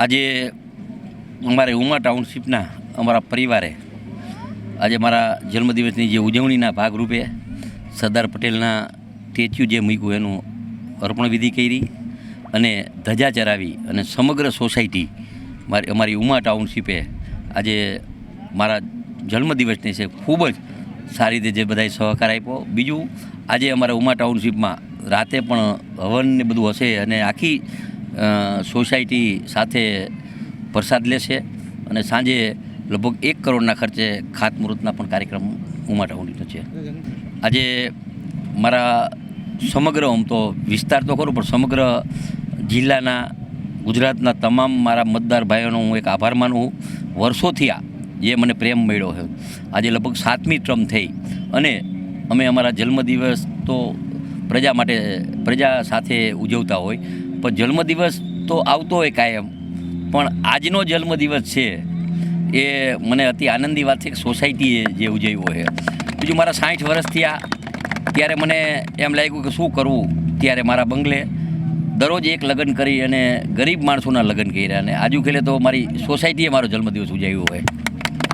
આજે અમારે ઉમા ટાઉનશીપના અમારા પરિવારે આજે મારા જન્મદિવસની જે ઉજવણીના ભાગરૂપે સરદાર પટેલના સ્ટેચ્યુ જે મૂક્યું એનું અર્પણ વિધિ કરી અને ધજા ચરાવી અને સમગ્ર સોસાયટી મારી અમારી ઉમા ટાઉનશીપે આજે મારા જન્મદિવસની છે ખૂબ જ સારી રીતે જે બધાએ સહકાર આપ્યો. બીજું, આજે અમારા ઉમા ટાઉનશીપમાં રાતે પણ હવન ને બધું હશે અને આખી સોસાયટી સાથે પ્રસાદ લેશે અને સાંજે લગભગ એક કરોડના ખર્ચે ખાતમુહૂર્તના પણ કાર્યક્રમ ઉમાટા ઉડીનો છે. આજે મારા સમગ્ર, આમ તો વિસ્તાર તો ખરો, પણ સમગ્ર જિલ્લાના, ગુજરાતના તમામ મારા મતદાર ભાઈઓનો હું એક આભાર માનું વર્ષોથી આ જે મને પ્રેમ મળ્યો છે. આજે લગભગ સાતમી ટ્રમ થઈ અને અમે અમારા જન્મદિવસ તો પ્રજા માટે, પ્રજા સાથે ઉજવતા હોય. પણ જન્મદિવસ તો આવતો હોય કાયમ. પણ આજનો જન્મદિવસ છે એ મને અતિ આનંદની વાત છે કે સોસાયટીએ જે ઉજવ્યો છે. બીજું મારા સાઠ વર્ષ થયા, ત્યારે મને એમ લાગ્યું કે શું કરવું? ત્યારે મારા બંગલે દરરોજ એક લગ્ન કરી અને ગરીબ માણસોના લગ્ન કર્યા અને આજુ ખેલે તો મારી સોસાયટીએ મારો જન્મદિવસ ઉજવ્યો હોય